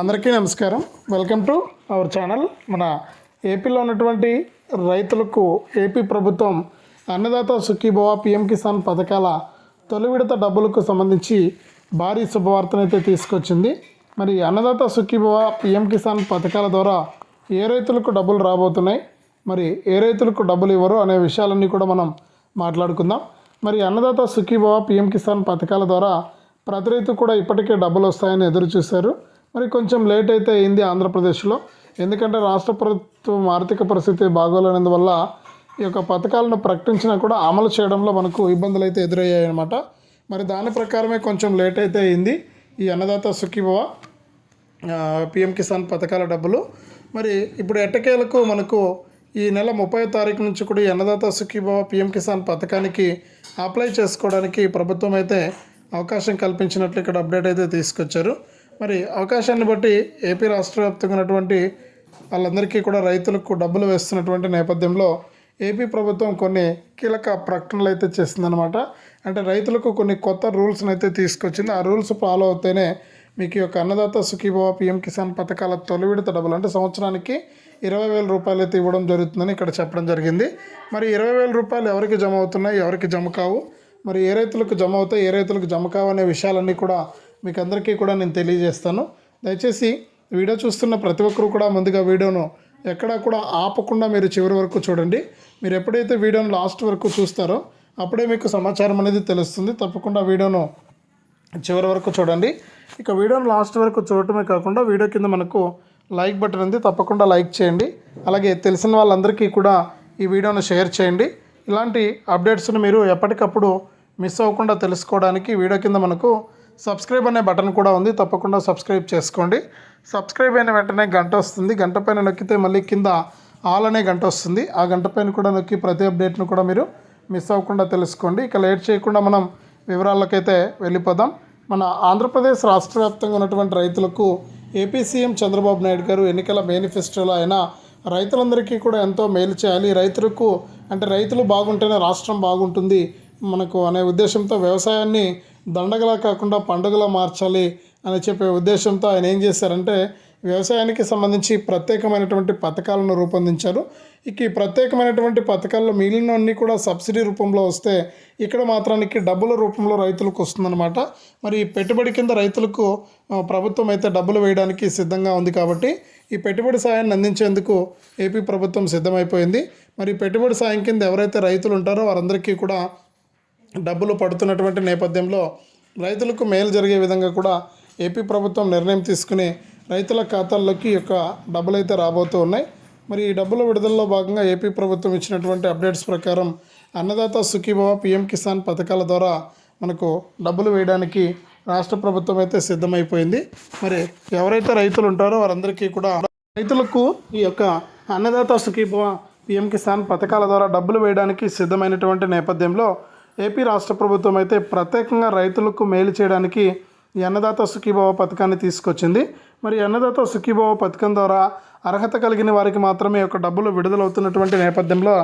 అందరికీ నమస్కారం. Welcome to our channel మన ఏపీలో ఉన్నటువంటి రైతులకు ఏపీ ప్రభుత్వం అన్నదాత సుఖీభవ పిఎం కిసాన్ పథకాల తొలి విడత డబ్బులకు సంబంధించి భారీ శుభవార్తనైతే తీసుకొచ్చింది. మరి అన్నదాత సుఖీభవ పిఎం కిసాన్ పథకాల ద్వారా ఏ రైతులకు డబ్బులు రాబోతున్నాయి? మరి ఏ రైతులకు డబ్బులు ఇవ్వరు అనే విషయాలన్నీ కూడా మనం మాట్లాడుకుందాం. మరి అన్నదాత సుఖీభవ పిఎం కిసాన్ పథకాల ద్వారా ప్రతి రైతు కూడా ఇప్పటికే డబ్బులు వస్తాయని ఎదురు చూశారు మరి కొంచెం లేట్ అయితే అయింది ఆంధ్రప్రదేశ్లో. ఎందుకంటే రాష్ట్ర ప్రభుత్వం ఆర్థిక పరిస్థితి బాగోలేనందువల్ల ఈ యొక్క పథకాలను ప్రకటించినా కూడా అమలు చేయడంలో మనకు ఇబ్బందులు అయితే ఎదురయ్యాయి అనమాట మరి దాని ప్రకారమే కొంచెం లేట్ అయితే అయింది. ఈ అన్నదాత సుఖీభవ పిఎం కిసాన్ పథకాల డబ్బులు. మరి ఇప్పుడు ఎట్టకేలకు మనకు ఈ నెల ముప్పై తారీఖు నుంచి కూడా ఈ అన్నదాత సుఖీభవ పిఎం కిసాన్ పథకానికి అప్లై చేసుకోవడానికి ప్రభుత్వం అయితే అవకాశం కల్పించినట్లు ఇక్కడ అప్డేట్ అయితే తీసుకొచ్చారు. మరి అవకాశాన్ని బట్టి ఏపీ రాష్ట్ర వ్యాప్తంగా ఉన్నటువంటి వాళ్ళందరికీ కూడా రైతులకు డబ్బులు వేస్తున్నటువంటి నేపథ్యంలో ఏపీ ప్రభుత్వం కొన్ని కీలక ప్రకటనలు అయితే చేసిందనమాట అంటే రైతులకు కొన్ని కొత్త రూల్స్ని అయితే తీసుకొచ్చింది. ఆ రూల్స్ ఫాలో అవుతేనే మీకు ఈ యొక్క అన్నదాత సుఖీభవ పిఎం కిసాన్ పథకాల తొలి విడత డబ్బులు అంటే సంవత్సరానికి ఇరవై వేల రూపాయలు అయితే ఇవ్వడం జరుగుతుందని ఇక్కడ చెప్పడం జరిగింది. మరి ఇరవై వేల రూపాయలు ఎవరికి జమ అవుతున్నాయి? ఎవరికి జమ కావు? మరి ఏ రైతులకు జమ అవుతాయి? ఏ రైతులకు జమ కావు అనే విషయాలన్నీ కూడా మీకు అందరికీ కూడా నేను తెలియజేస్తాను. దయచేసి వీడియో చూస్తున్న ప్రతి ఒక్కరు కూడా ముందుగా వీడియోను ఎక్కడా కూడా ఆపకుండా మీరు చివరి వరకు చూడండి. మీరు ఎప్పుడైతే వీడియోను లాస్ట్ వరకు చూస్తారో అప్పుడే మీకు సమాచారం అనేది తెలుస్తుంది. తప్పకుండా వీడియోను చివరి వరకు చూడండి. ఇక వీడియోను లాస్ట్ వరకు చూడటమే కాకుండా వీడియో కింద మనకు లైక్ బటన్ ఉంది. తప్పకుండా లైక్ చేయండి. అలాగే తెలిసిన వాళ్ళందరికీ కూడా ఈ వీడియోను షేర్ చేయండి. ఇలాంటి అప్డేట్స్ని మీరు ఎప్పటికప్పుడు మిస్ అవ్వకుండా తెలుసుకోవడానికి వీడియో కింద మనకు సబ్స్క్రైబ్ అనే బటన్ కూడా ఉంది. తప్పకుండా సబ్స్క్రైబ్ చేసుకోండి. సబ్స్క్రైబ్ అయిన వెంటనే గంట వస్తుంది. గంట పైన నొక్కితే మళ్ళీ కింద ఆల్ అనే గంట వస్తుంది. ఆ గంట పైన కూడా నొక్కి ప్రతి అప్డేట్ను కూడా మీరు మిస్ అవ్వకుండా తెలుసుకోండి. ఇక లేట్ చేయకుండా మనం వివరాలకైతే వెళ్ళిపోదాం. మన ఆంధ్రప్రదేశ్ రాష్ట్ర వ్యాప్తంగా ఉన్నటువంటి రైతులకు ఏపీ సీఎం చంద్రబాబు నాయుడు గారు ఎన్నికల మేనిఫెస్టోలో ఆయన రైతులందరికీ కూడా ఎంతో మేలు చేయాలి. రైతులకు అంటే రైతులు బాగుంటేనే రాష్ట్రం బాగుంటుంది. మనకు అనే ఉద్దేశంతో వ్యవసాయాన్ని దండగలా కాకుండా పండుగలా మార్చాలి అని చెప్పే ఉద్దేశంతో ఆయన ఏం చేశారంటే వ్యవసాయానికి సంబంధించి ప్రత్యేకమైనటువంటి పథకాలను రూపొందించారు. ఇక ఈ ప్రత్యేకమైనటువంటి పథకాల్లో మిగిలినవన్నీ కూడా సబ్సిడీ రూపంలో వస్తే ఇక్కడ మాత్రానికి డబ్బుల రూపంలో రైతులకు వస్తుందన్నమాట. మరి ఈ పెట్టుబడి కింద రైతులకు ప్రభుత్వం అయితే డబ్బులు వేయడానికి సిద్ధంగా ఉంది కాబట్టి ఈ పెట్టుబడి సాయాన్ని అందించేందుకు ఏపీ ప్రభుత్వం సిద్ధమైపోయింది. మరి పెట్టుబడి సాయం కింద ఎవరైతే రైతులు ఉంటారో వారందరికీ కూడా డబ్బులు పడుతున్నటువంటి నేపథ్యంలో రైతులకు మేలు జరిగే విధంగా కూడా ఏపీ ప్రభుత్వం నిర్ణయం తీసుకుని రైతుల ఖాతాల్లోకి యొక్క డబ్బులు అయితే రాబోతూ ఉన్నాయి. మరి ఈ డబ్బుల విడుదలలో భాగంగా ఏపీ ప్రభుత్వం ఇచ్చినటువంటి అప్డేట్స్ ప్రకారం అన్నదాత సుఖీభవ పిఎం కిసాన్ పథకాల ద్వారా మనకు డబ్బులు వేయడానికి రాష్ట్ర ప్రభుత్వం అయితే సిద్ధమైపోయింది. మరి ఎవరైతే రైతులు ఉంటారో వారందరికీ కూడా రైతులకు ఈ యొక్క అన్నదాత సుఖీభవ పిఎం కిసాన్ పథకాల ద్వారా డబ్బులు వేయడానికి సిద్ధమైనటువంటి నేపథ్యంలో ఏపీ రాష్ట్ర ప్రభుత్వం అయితే ప్రత్యేకంగా రైతులకు మేలు చేయడానికి అన్నదాత సుఖీభావ పథకాన్ని తీసుకొచ్చింది. మరి అన్నదాత సుఖీభావ పథకం ద్వారా అర్హత కలిగిన వారికి మాత్రమే యొక్క డబ్బులు విడుదలవుతున్నటువంటి నేపథ్యంలో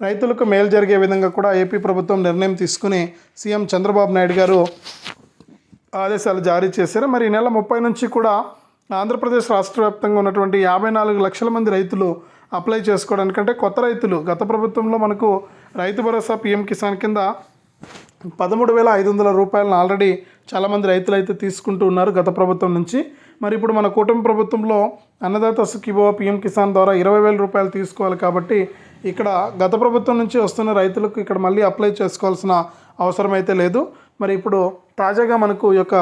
రైతులకు మేలు జరిగే విధంగా కూడా ఏపీ ప్రభుత్వం నిర్ణయం తీసుకుని సీఎం చంద్రబాబు నాయుడు గారు ఆదేశాలు జారీ చేశారు. మరి ఈ నెల ముప్పై నుంచి కూడా ఆంధ్రప్రదేశ్ రాష్ట్ర వ్యాప్తంగా ఉన్నటువంటి యాభై నాలుగు లక్షల మంది రైతులు అప్లై చేసుకోవడానికంటే కొత్త రైతులు గత ప్రభుత్వంలో మనకు రైతు భరోసా పిఎం కిసాన్ కింద పదమూడు వేల ఐదు వందల రూపాయలను ఆల్రెడీ చాలామంది రైతులు అయితే తీసుకుంటూ ఉన్నారు గత ప్రభుత్వం నుంచి. మరి ఇప్పుడు మన కూటమి ప్రభుత్వంలో అన్నదాత సుఖీభవ పిఎం కిసాన్ ద్వారా ఇరవై వేల రూపాయలు తీసుకోవాలి కాబట్టి ఇక్కడ గత ప్రభుత్వం నుంచి వస్తున్న రైతులకు ఇక్కడ మళ్ళీ అప్లై చేసుకోవాల్సిన అవసరం అయితే లేదు. మరి ఇప్పుడు తాజాగా మనకు ఈ యొక్క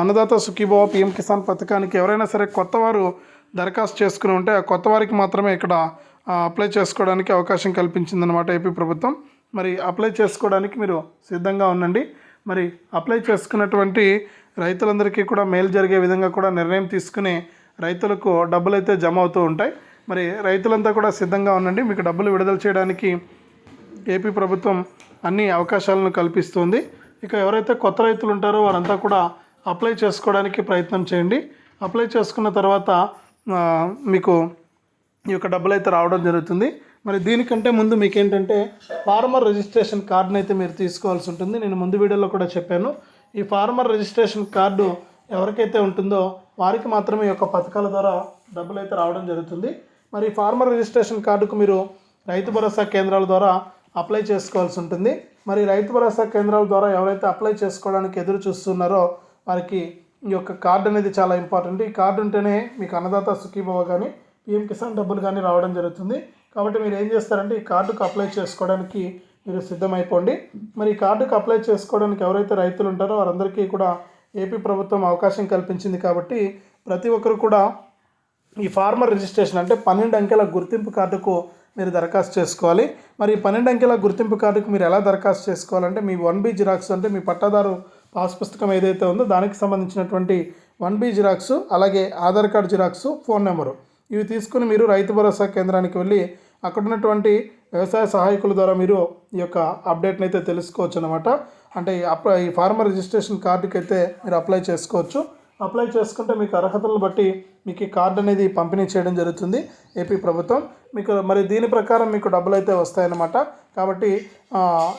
అన్నదాత సుఖీభవ పిఎం కిసాన్ పథకానికి ఎవరైనా సరే కొత్తవారు దరఖాస్తు చేసుకుని ఉంటే ఆ కొత్త వారికి మాత్రమే ఇక్కడ అప్లై చేసుకోవడానికి అవకాశం కల్పించిందనమాట ఏపీ ప్రభుత్వం. మరి అప్లై చేసుకోవడానికి మీరు సిద్ధంగా ఉండండి. మరి అప్లై చేసుకున్నటువంటి రైతులందరికీ కూడా మేలు జరిగే విధంగా కూడా నిర్ణయం తీసుకుని రైతులకు డబ్బులు అయితే జమ అవుతూ ఉంటాయి. మరి రైతులంతా కూడా సిద్ధంగా ఉండండి. మీకు డబ్బులు విడుదల చేయడానికి ఏపీ ప్రభుత్వం అన్ని అవకాశాలను కల్పిస్తుంది. ఇక ఎవరైతే కొత్త రైతులు ఉంటారో వారంతా కూడా అప్లై చేసుకోవడానికి ప్రయత్నం చేయండి. అప్లై చేసుకున్న తర్వాత మీకు ఈ యొక్క డబ్బులు అయితే రావడం జరుగుతుంది. మరి దీనికంటే ముందు మీకు ఏంటంటే ఫార్మర్ రిజిస్ట్రేషన్ కార్డుని అయితే మీరు తీసుకోవాల్సి ఉంటుంది. నేను ముందు వీడియోలో కూడా చెప్పాను. ఈ ఫార్మర్ రిజిస్ట్రేషన్ కార్డు ఎవరికైతే ఉంటుందో వారికి మాత్రమే ఈ యొక్క పథకాల ద్వారా డబ్బులు అయితే రావడం జరుగుతుంది. మరి ఫార్మర్ రిజిస్ట్రేషన్ కార్డుకు మీరు రైతు భరోసా కేంద్రాల ద్వారా అప్లై చేసుకోవాల్సి ఉంటుంది. మరి రైతు భరోసా కేంద్రాల ద్వారా ఎవరైతే అప్లై చేసుకోవడానికి ఎదురు చూస్తున్నారో వారికి ఈ యొక్క కార్డు అనేది చాలా ఇంపార్టెంట్. ఈ కార్డు ఉంటేనే మీకు అన్నదాత సుఖీభవ కానీ పిఎం కిసాన్ డబ్బులు కానీ రావడం జరుగుతుంది. కాబట్టి మీరు ఏం చేస్తారంటే ఈ కార్డుకు అప్లై చేసుకోవడానికి మీరు సిద్ధమైపోండి. మరి ఈ కార్డుకు అప్లై చేసుకోవడానికి ఎవరైతే రైతులు ఉంటారో వారందరికీ కూడా ఏపీ ప్రభుత్వం అవకాశం కల్పించింది కాబట్టి ప్రతి ఒక్కరు కూడా ఈ ఫార్మర్ రిజిస్ట్రేషన్ అంటే పన్నెండు అంకెల గుర్తింపు కార్డుకు మీరు దరఖాస్తు చేసుకోవాలి. మరి ఈ పన్నెండు అంకెల గుర్తింపు కార్డుకు మీరు ఎలా దరఖాస్తు చేసుకోవాలంటే మీ వన్ బి జిరాక్స్ అంటే మీ పట్టాదారు పాస్ పుస్తకం ఏదైతే ఉందో దానికి సంబంధించినటువంటి వన్ బి జిరాక్స్ అలాగే Aadhaar card xerox phone number. ఇవి తీసుకుని మీరు రైతు భరోసా కేంద్రానికి వెళ్ళి అక్కడ ఉన్నటువంటి వ్యవసాయ సహాయకుల ద్వారా మీరు ఈ యొక్క అప్డేట్ని అయితే తెలుసుకోవచ్చు అనమాట అంటే ఈ అప్ ఈ ఫార్మర్ రిజిస్ట్రేషన్ కార్డుకి అయితే మీరు అప్లై చేసుకోవచ్చు. అప్లై చేసుకుంటే మీకు అర్హతలను బట్టి మీకు ఈ కార్డు అనేది పంపిణీ చేయడం జరుగుతుంది ఏపీ ప్రభుత్వం. మీకు మరి దీని ప్రకారం మీకు డబ్బులు అయితే వస్తాయన్నమాట. కాబట్టి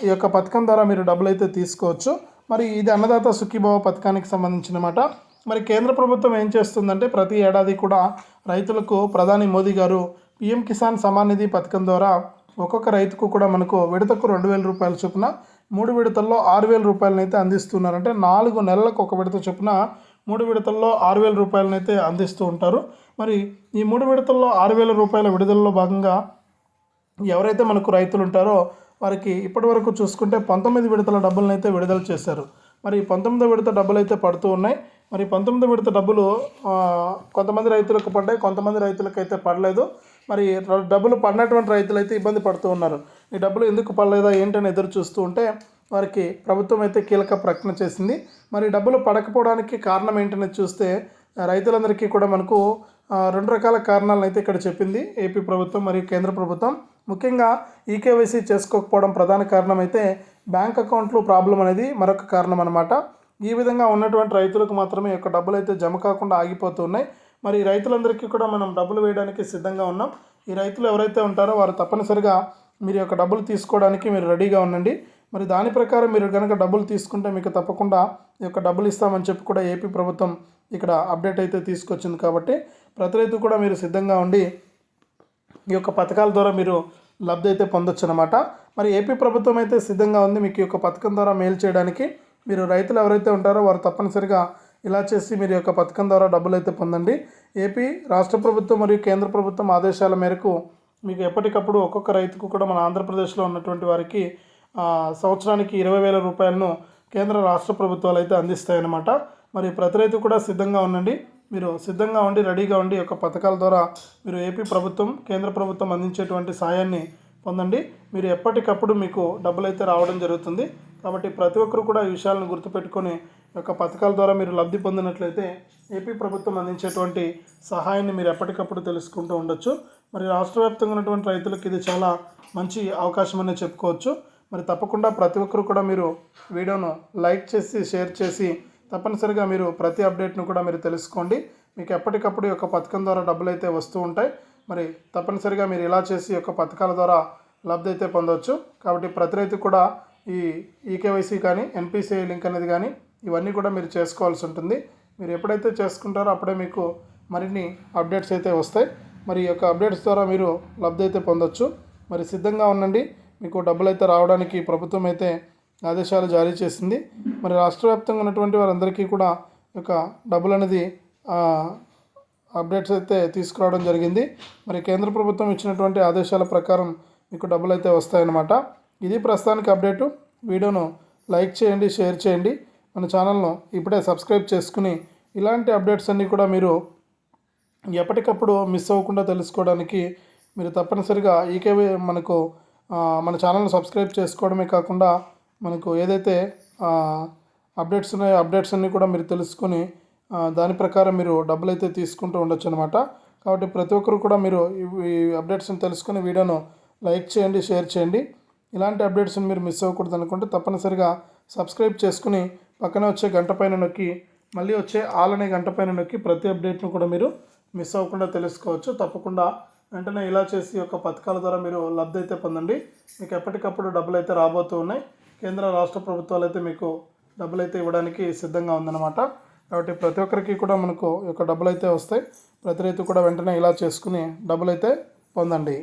ఈ యొక్క పథకం ద్వారా మీరు డబ్బులు అయితే తీసుకోవచ్చు. మరి ఇది అన్నదాత సుఖీభావ పథకానికి సంబంధించినమాట మరి కేంద్ర ప్రభుత్వం ఏం చేస్తుందంటే ప్రతి ఏడాది కూడా రైతులకు ప్రధాని మోదీ గారు పిఎం కిసాన్ సమాన్ నిధి పథకం ద్వారా ఒక్కొక్క రైతుకు కూడా మనకు విడతకు రెండు వేల రూపాయల చొప్పున మూడు విడతల్లో ఆరు వేల రూపాయలనైతే అందిస్తున్నారంటే నాలుగు నెలలకు ఒక విడత చొప్పున మూడు విడతల్లో ఆరు వేల రూపాయలనైతే అందిస్తూ ఉంటారు. మరి ఈ మూడు విడతల్లో ఆరు వేల రూపాయల విడుదలలో భాగంగా ఎవరైతే మనకు రైతులు ఉంటారో వారికి ఇప్పటివరకు చూసుకుంటే పంతొమ్మిది విడతల డబ్బులను అయితే విడుదల చేశారు. మరి పంతొమ్మిదో విడత డబ్బులు అయితే పడుతూ ఉన్నాయి. మరి పంతొమ్మిదో విడత డబ్బులు కొంతమంది రైతులకు పడ్డాయి కొంతమంది రైతులకు అయితే పడలేదు. మరి డబ్బులు పడినటువంటి రైతులు అయితే ఇబ్బంది పడుతూ ఉన్నారు. ఈ డబ్బులు ఎందుకు పడలేదా ఏంటని ఎదురు చూస్తూ ఉంటే వారికి ప్రభుత్వం అయితే కీలక ప్రకటన చేసింది. మరి డబ్బులు పడకపోవడానికి కారణం ఏంటని చూస్తే రైతులందరికీ కూడా మనకు రెండు రకాల కారణాలను అయితే ఇక్కడ చెప్పింది. ఏపీ ప్రభుత్వం మరియు కేంద్ర ప్రభుత్వం. ముఖ్యంగా ఈకేవైసీ చేసుకోకపోవడం ప్రధాన కారణం అయితే బ్యాంక్ అకౌంట్లో ప్రాబ్లం అనేది మరొక కారణం అనమాట ఈ విధంగా ఉన్నటువంటి రైతులకు మాత్రమే యొక్క డబ్బులు అయితే జమ కాకుండా ఆగిపోతున్నాయి మరి రైతులందరికీ కూడా మనం డబ్బులు వేయడానికి సిద్ధంగా ఉన్నాం. ఈ రైతులు ఎవరైతే ఉంటారో వారు తప్పనిసరిగా మీరు యొక్క డబ్బులు తీసుకోవడానికి మీరు రెడీగా ఉండండి. మరి దాని ప్రకారం మీరు కనుక డబ్బులు తీసుకుంటే మీకు తప్పకుండా ఈ యొక్క డబ్బులు ఇస్తామని చెప్పి కూడా ఏపీ ప్రభుత్వం ఇక్కడ అప్డేట్ అయితే తీసుకొచ్చింది కాబట్టి ప్రతి రైతు కూడా మీరు సిద్ధంగా ఉండి ఈ యొక్క పథకాల ద్వారా మీరు లబ్ధి అయితే పొందొచ్చు అనమాట మరి ఏపీ ప్రభుత్వం అయితే సిద్ధంగా ఉంది మీకు ఈ యొక్క పథకం ద్వారా మేలు చేయడానికి. మీరు రైతులు ఎవరైతే ఉంటారో వారు తప్పనిసరిగా ఇలా చేసి మీరు యొక్క పథకం ద్వారా డబ్బులు అయితే పొందండి. ఏపీ రాష్ట్ర ప్రభుత్వం మరియు కేంద్ర ప్రభుత్వం ఆదేశాల మేరకు మీకు ఎప్పటికప్పుడు ఒక్కొక్క రైతుకు కూడా మన ఆంధ్రప్రదేశ్లో ఉన్నటువంటి వారికి సంవత్సరానికి ఇరవై వేల రూపాయలను కేంద్ర రాష్ట్ర ప్రభుత్వాలు అయితే అందిస్తాయన్నమాట. మరి ప్రతి రైతు కూడా సిద్ధంగా ఉండండి. మీరు సిద్ధంగా ఉండి రెడీగా ఉండి యొక్క పథకాల ద్వారా మీరు ఏపీ ప్రభుత్వం కేంద్ర ప్రభుత్వం అందించేటువంటి సాయాన్ని పొందండి. మీరు ఎప్పటికప్పుడు మీకు డబ్బులు అయితే రావడం జరుగుతుంది. కాబట్టి ప్రతి ఒక్కరు కూడా ఈ విషయాలను గుర్తుపెట్టుకొని యొక్క పథకాల ద్వారా మీరు లబ్ధి పొందినట్లయితే ఏపీ ప్రభుత్వం అందించేటువంటి సహాయాన్ని మీరు ఎప్పటికప్పుడు తెలుసుకుంటూ ఉండొచ్చు. మరి రాష్ట్ర వ్యాప్తంగా ఉన్నటువంటి రైతులకు ఇది చాలా మంచి అవకాశం అనే చెప్పుకోవచ్చు. మరి తప్పకుండా ప్రతి ఒక్కరు కూడా మీరు వీడియోను లైక్ చేసి షేర్ చేసి తప్పనిసరిగా మీరు ప్రతి అప్డేట్ను కూడా మీరు తెలుసుకోండి. మీకు ఎప్పటికప్పుడు ఈ యొక్క పథకం ద్వారా డబ్బులు అయితే వస్తూ ఉంటాయి. మరి తప్పనిసరిగా మీరు ఇలా చేసి యొక్క పథకాల ద్వారా లబ్ధి అయితే పొందవచ్చు కాబట్టి ప్రతి రైతు కూడా ఈ ఈకేవైసీ కానీ ఎన్పిసిఐ లింక్ అనేది కానీ ఇవన్నీ కూడా మీరు చేసుకోవాల్సి ఉంటుంది. మీరు ఎప్పుడైతే చేసుకుంటారో అప్పుడే మీకు మరిన్ని అప్డేట్స్ అయితే వస్తాయి. మరి ఈ యొక్క అప్డేట్స్ ద్వారా మీరు లబ్ధి అయితే పొందొచ్చు. మరి సిద్ధంగా ఉండండి. మీకు డబ్బులు అయితే రావడానికి ప్రభుత్వం అయితే ఆదేశాలు జారీ చేసింది. మరి రాష్ట్ర వ్యాప్తంగా ఉన్నటువంటి వారందరికీ కూడా యొక్క డబ్బులు అనేది అప్డేట్స్ అయితే తీసుకురావడం జరిగింది. మరి కేంద్ర ప్రభుత్వం ఇచ్చినటువంటి ఆదేశాల ప్రకారం మీకు డబ్బులు అయితే వస్తాయన్నమాట. ఇది ప్రస్తుతానికి అప్డేటు. వీడియోను లైక్ చేయండి షేర్ చేయండి. మన ఛానల్ను ఇప్పుడే సబ్స్క్రైబ్ చేసుకుని ఇలాంటి అప్డేట్స్ అన్నీ కూడా మీరు ఎప్పటికప్పుడు మిస్ అవ్వకుండా తెలుసుకోవడానికి మీరు తప్పనిసరిగా ఈకే మనకు మన ఛానల్ని సబ్స్క్రైబ్ చేసుకోవడమే కాకుండా మనకు ఏదైతే అప్డేట్స్ ఉన్నాయో అప్డేట్స్ అన్నీ కూడా మీరు తెలుసుకొని దాని ప్రకారం మీరు డబ్బులు అయితే తీసుకుంటూ ఉండొచ్చు అనమాట కాబట్టి ప్రతి ఒక్కరు కూడా మీరు ఈ- అప్డేట్స్ని తెలుసుకుని వీడియోను లైక్ చేయండి షేర్ చేయండి. ఇలాంటి అప్డేట్స్ని మీరు మిస్ అవ్వకూడదు అనుకుంటే తప్పనిసరిగా సబ్స్క్రైబ్ చేసుకుని పక్కనే వచ్చే గంట పైన నొక్కి మళ్ళీ వచ్చే ఆల్ అనే గంట పైన నొక్కి ప్రతి అప్డేట్ను కూడా మీరు మిస్ అవ్వకుండా తెలుసుకోవచ్చు. తప్పకుండా వెంటనే ఇలా చేసి యొక్క పథకాల ద్వారా మీరు లబ్ధి అయితే పొందండి. మీకు ఎప్పటికప్పుడు డబ్బులు అయితే రాబోతూ ఉన్నాయి. కేంద్ర రాష్ట్ర ప్రభుత్వాలు అయితే మీకు డబ్బులు అయితే ఇవ్వడానికి సిద్ధంగా ఉందన్నమాట. కాబట్టి ప్రతి ఒక్కరికి కూడా మనకు ఈ యొక్క డబ్బులు అయితే వస్తాయి. ప్రతి రైతు కూడా వెంటనే ఇలా చేసుకుని డబ్బులు అయితే పొందండి.